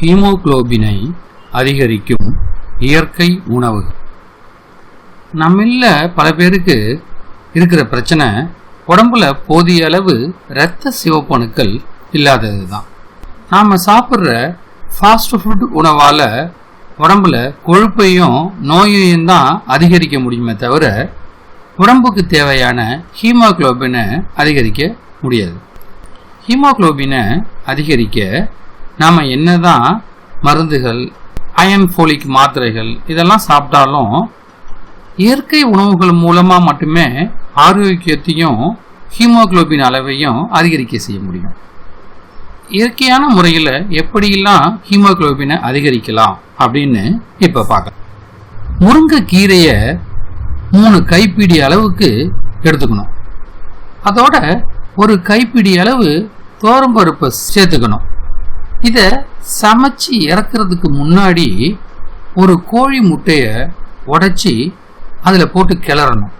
ஹீமோகுளோபினை அதிகரிக்கும் இயற்கை உணவுகள் நம்மில்ல பல பேருக்கு இருக்கிற பிரச்சனை உடம்புல போதிய அளவு இரத்த சிவப்பணுக்கள் இல்லாதது தான் நாம் சாப்பிட்ற ஃபாஸ்ட் ஃபுட் உணவால் உடம்புல கொழுப்பையும் நோயையும் தான் அதிகரிக்க முடியுமே தவிர உடம்புக்கு தேவையான ஹீமோகுளோபினை அதிகரிக்க முடியாது. ஹீமோகுளோபினை அதிகரிக்க நாம் என்னதான் மருந்துகள் அயன் ஃபோலிக் மாத்திரைகள் இதெல்லாம் சாப்பிட்டாலும் இயற்கை உணவுகள் மூலமாக மட்டுமே ஆரோக்கியத்தையும் ஹீமோகுளோபின் அளவையும் அதிகரிக்க செய்ய முடியும். இயற்கையான முறையில் எப்படியெல்லாம் ஹீமோகுளோபினை அதிகரிக்கலாம் அப்படின்னு இப்போ பார்க்கலாம். முருங்கைக்கீரையை மூணு கைப்பிடி அளவுக்கு எடுத்துக்கணும். அதோட ஒரு கைப்பிடி அளவு தோரம்பருப்பை சேர்த்துக்கணும். இதை சமைச்சு இறக்குறதுக்கு முன்னாடி ஒரு கோழி முட்டையை உடைச்சி அதில் போட்டு கிளறணும்.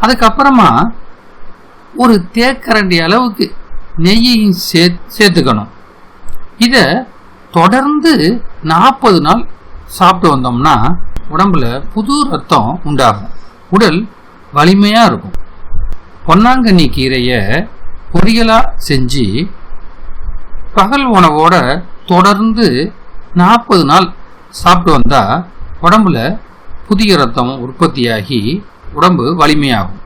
அதுக்கப்புறமா ஒரு தேக்கரண்டி அளவுக்கு நெய்யையும் சே சேர்த்துக்கணும். இதை தொடர்ந்து நாற்பது நாள் சாப்பிட்டு வந்தோம்னா உடம்புல புது ரத்தம் உண்டாகும். உடல் வலிமையாக இருக்கும். பொன்னாங்கண்ணி கீரையை பொரியலாக செஞ்சு பகல் உணவோட தொடர்ந்து நாற்பது நாள் சாப்பிட்டு வந்தால் உடம்புல புதிய ரத்தம் உற்பத்தியாகி உடம்பு வலிமையாகும்.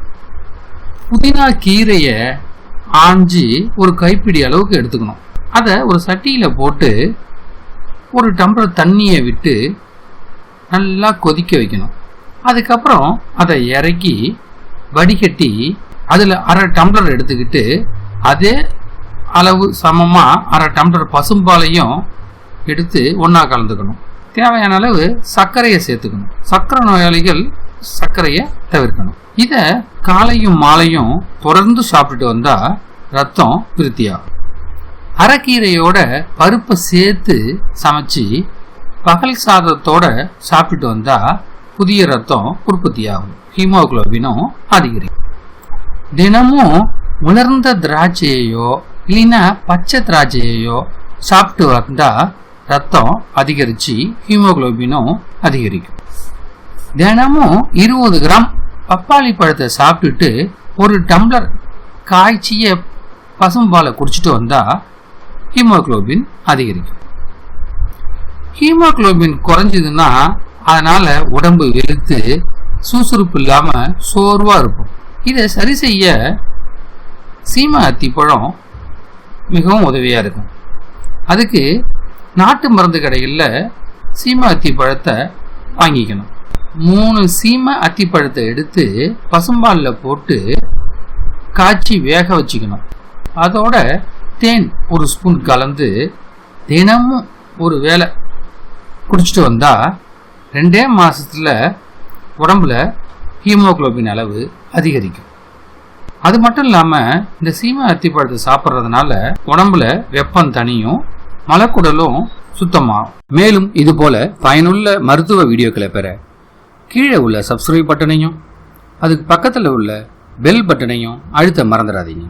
புதினா கீரையை ஆஞ்சி ஒரு கைப்பிடி அளவுக்கு எடுத்துக்கணும். அதை ஒரு சட்டியில் போட்டு ஒரு டம்ளர் தண்ணியை விட்டு நல்லா கொதிக்க வைக்கணும். அதுக்கப்புறம் அதை இறக்கி வடிகட்டி அதில் அரை டம்ளர் எடுத்துக்கிட்டு அதே அளவு சமமாக அரை டம்ளர் பசும்பாலையும் எடுத்து ஒன்றா கலந்துக்கணும். தேவையான அளவு சர்க்கரையை சேர்த்துக்கணும். சர்க்கரை நோயாளிகள் சர்க்கரையை தவிர்க்கணும். இதை காலையும் மாலையும் தொடர்ந்து சாப்பிட்டுட்டு வந்தால் ரத்தம் விருத்தியாகும். அரைக்கீரையோட பருப்பை சேர்த்து சமைச்சு பகல் சாதத்தோட சாப்பிட்டு வந்தால் புதிய ரத்தம் உற்பத்தியாகும். ஹீமோகுளோபினும் அதிகரிக்கும். தினமும் உலர்ந்த திராட்சையையோ இல்லைன்னா பச்சை திராட்சையையோ சாப்பிட்டு வந்தால் ரத்தம் அதிகரித்து ஹீமோகுளோபினும் அதிகரிக்கும். தினமும் இருபது கிராம் பப்பாளி பழத்தை சாப்பிட்டுட்டு ஒரு டம்ளர் காய்ச்சிய பசும்பாலை குடிச்சிட்டு வந்தால் ஹீமோகுளோபின் அதிகரிக்கும். ஹீமோகுளோபின் குறைஞ்சதுன்னா அதனால் உடம்பு வெளுத்து சுறுசுறுப்பு இல்லாமல் சோர்வாக இருக்கும் இதை சரி செய்ய சீம அத்திப்பழம் மிகவும் உதவியாக இருக்கும். அதுக்கு நாட்டு மருந்து கடைகளில் சீம அத்தி பழத்தை வாங்கிக்கணும். மூணு சீம அத்தி பழத்தை எடுத்து பசும்பாலில் போட்டு காய்ச்சி வேக வச்சுக்கணும். அதோட தேன் ஒரு ஸ்பூன் கலந்து தினமும் ஒரு வேலை குடிச்சிட்டு வந்தால் ரெண்டே மாதத்தில் உடம்புல ஹீமோகுளோபின் அளவு அதிகரிக்கும். அது மட்டும் இல்லாமல் இந்த சீமை அத்தி பழத்தை சாப்பிட்றதுனால உடம்புல வெப்பம் தனியும் மலக்குடலும் சுத்தமாகும். மேலும் இது போல பயனுள்ள மருத்துவ வீடியோக்களை பெற கீழே உள்ள சப்ஸ்கிரைப் பட்டனையும் அதுக்கு பக்கத்தில் உள்ள பெல் பட்டனையும் அழுத்த மறந்துடாதீங்க.